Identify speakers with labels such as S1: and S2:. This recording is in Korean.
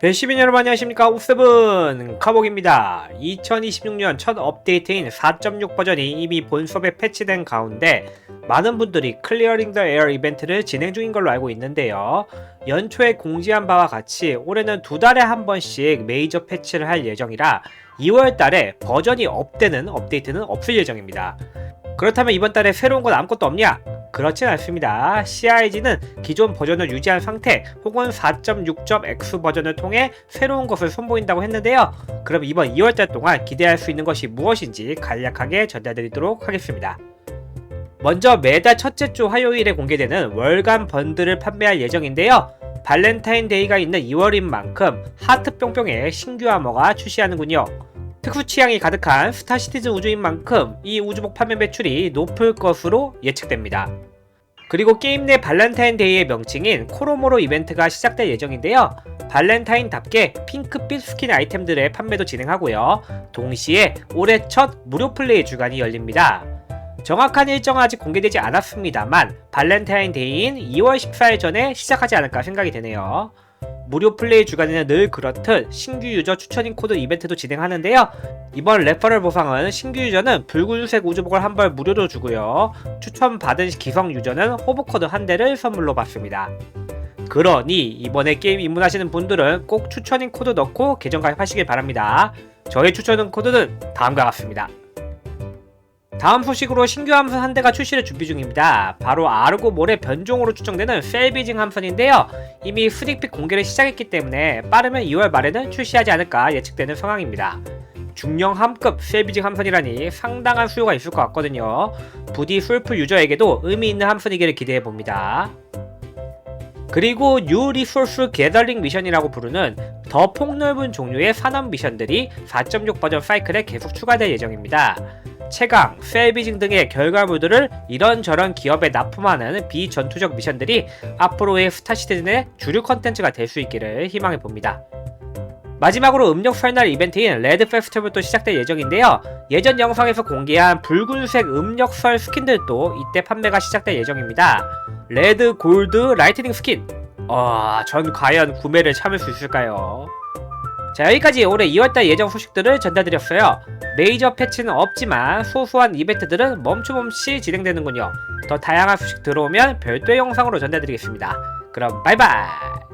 S1: 배시민 여러분 안녕하십니까? 옵세븐 카복입니다. 2026년 첫 업데이트인 4.6 버전이 이미 본섭에 패치된 가운데 많은 분들이 클리어링 더 에어 이벤트를 진행 중인 걸로 알고 있는데요. 연초에 공지한 바와 같이 올해는 두 달에 한 번씩 메이저 패치를 할 예정이라 2월 달에 버전이 업되는 업데이트는 없을 예정입니다. 그렇다면 이번 달에 새로운 건 아무것도 없냐? 그렇진 않습니다. CIG는 기존 버전을 유지한 상태 혹은 4.6.x 버전을 통해 새로운 것을 선보인다고 했는데요. 그럼 이번 2월달 동안 기대할 수 있는 것이 무엇인지 간략하게 전달드리도록 하겠습니다. 먼저 매달 첫째 주 화요일에 공개되는 월간 번들을 판매할 예정인데요. 발렌타인데이가 있는 2월인 만큼 하트 뿅뿅의 신규 아머가 출시하는군요. 특수 취향이 가득한 스타시티즈 우주인 만큼 이 우주복 판매 매출이 높을 것으로 예측됩니다. 그리고 게임 내 발렌타인데이의 명칭인 코로모로 이벤트가 시작될 예정인데요. 발렌타인답게 핑크빛 스킨 아이템들의 판매도 진행하고요. 동시에 올해 첫 무료 플레이 주간이 열립니다. 정확한 일정은 아직 공개되지 않았습니다만 발렌타인데이인 2월 14일 전에 시작하지 않을까 생각이 되네요. 무료 플레이 주간에는 늘 그렇듯 신규 유저 추천인 코드 이벤트도 진행하는데요. 이번 레퍼럴 보상은 신규 유저는 붉은색 우주복을 한 벌 무료로 주고요. 추천받은 기성 유저는 호버코드 한 대를 선물로 받습니다. 그러니 이번에 게임 입문하시는 분들은 꼭 추천인 코드 넣고 계정 가입하시길 바랍니다. 저의 추천인 코드는 다음과 같습니다. 다음 소식으로 신규 함선 한 대가 출시를 준비 중입니다. 바로 아르고 모레 변종으로 추정되는 셀비징 함선인데요. 이미 스닉픽 공개를 시작했기 때문에 빠르면 2월 말에는 출시하지 않을까 예측되는 상황입니다. 중령 함급 셀비징 함선이라니 상당한 수요가 있을 것 같거든요. 부디 술프 유저에게도 의미 있는 함선이기를 기대해 봅니다. 그리고 뉴 리소스 게더링 미션이라고 부르는 더 폭넓은 종류의 산업 미션들이 4.6 버전 사이클에 계속 추가될 예정입니다. 채강, 셀비징 등의 결과물들을 이런저런 기업에 납품하는 비전투적 미션들이 앞으로의 스타시티즌의 주류 컨텐츠가 될 수 있기를 희망해 봅니다. 마지막으로 음력 설날 이벤트인 레드 페스티벌도 시작될 예정인데요. 예전 영상에서 공개한 붉은색 음력 설 스킨들도 이때 판매가 시작될 예정입니다. 레드, 골드, 라이트닝 스킨. 어, 전 과연 구매를 참을 수 있을까요? 자, 여기까지 올해 2월달 예정 소식들을 전달드렸어요. 메이저 패치는 없지만 소소한 이벤트들은 멈춤없이 진행되는군요. 더 다양한 소식 들어오면 별도의 영상으로 전달드리겠습니다. 그럼 바이바이!